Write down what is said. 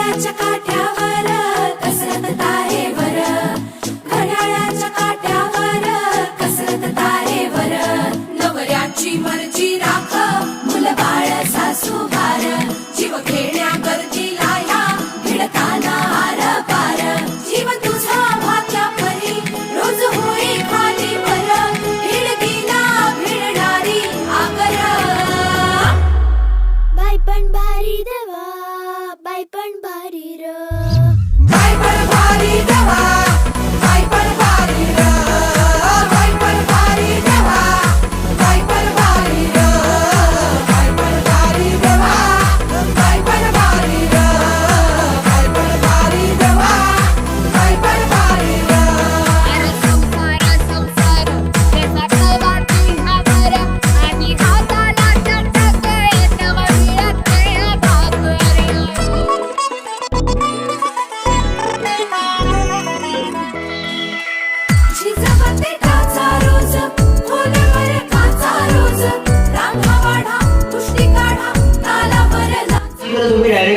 घड्याळाच्या Navidad.